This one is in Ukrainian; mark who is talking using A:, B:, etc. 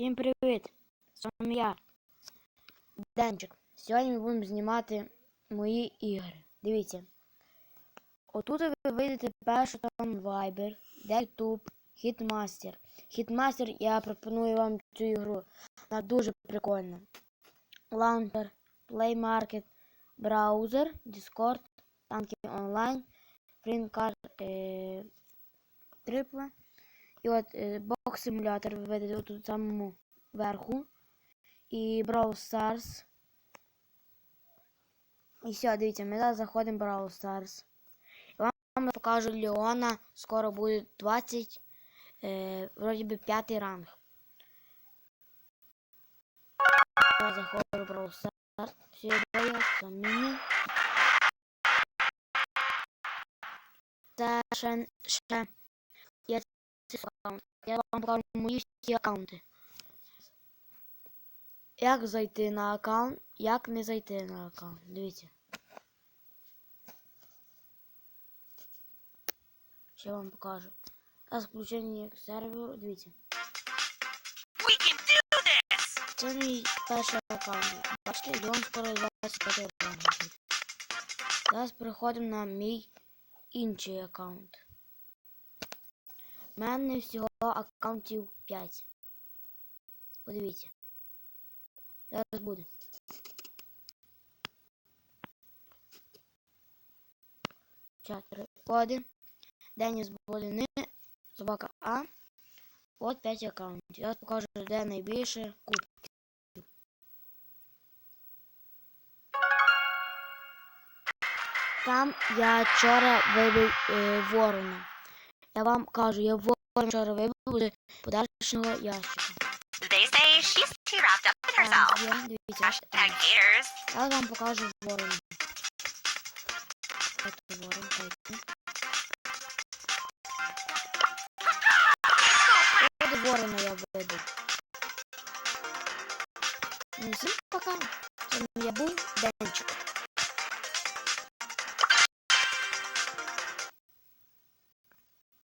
A: Всім привіт! З вами я, Денчик. Сьогодні ми будемо знімати мої ігри. Дивіться. Отут ви вийдете перше там Viber, де YouTube, Hitmaster. Hitmaster я пропоную вам цю ігру. Вона дуже прикольна. Launcher, Play Market, браузер, Discord, танки онлайн, фрінкар е. І от е, бокс симулятор ви тут самому верху. І Brawl Stars. І все, дивіться, ми зараз заходимо в Brawl Stars. І вам покажу Леона. Скоро буде 20. Е, вроді би п'ятий ранг. Я заходжу в Brawl Stars. Все дається мені. Це ще, ще аккаунт. Я вам покажу мої всі аккаунти. Як зайти на аккаунт, як не зайти на аккаунт. Дивіться. Ще вам покажу. Зараз включення серверу, дивіться.
B: We can do this!
A: Це мій перший аккаунт. Бачите, він скоро 25 аккаунт. Зараз переходимо на мій інший аккаунт. У мене всього аккаунтів 5. Подивіться. Зараз буде. Чотири коди. Деніс Боліни. Собака А. От 5 аккаунтів. Я покажу, де найбільше кубків. Там я вчора вибив е, ворона. Я вам кажу, я ворона вчора вибив з подарочного ящика.
B: They say she's too wrapped up in herself.
A: Там є, дивіться, бачите, там.
B: Hashtag haters.
A: Я вам покажу ворона. От ворон, дайте. От ворона я вибив. Ну, всім пока. Вами я був,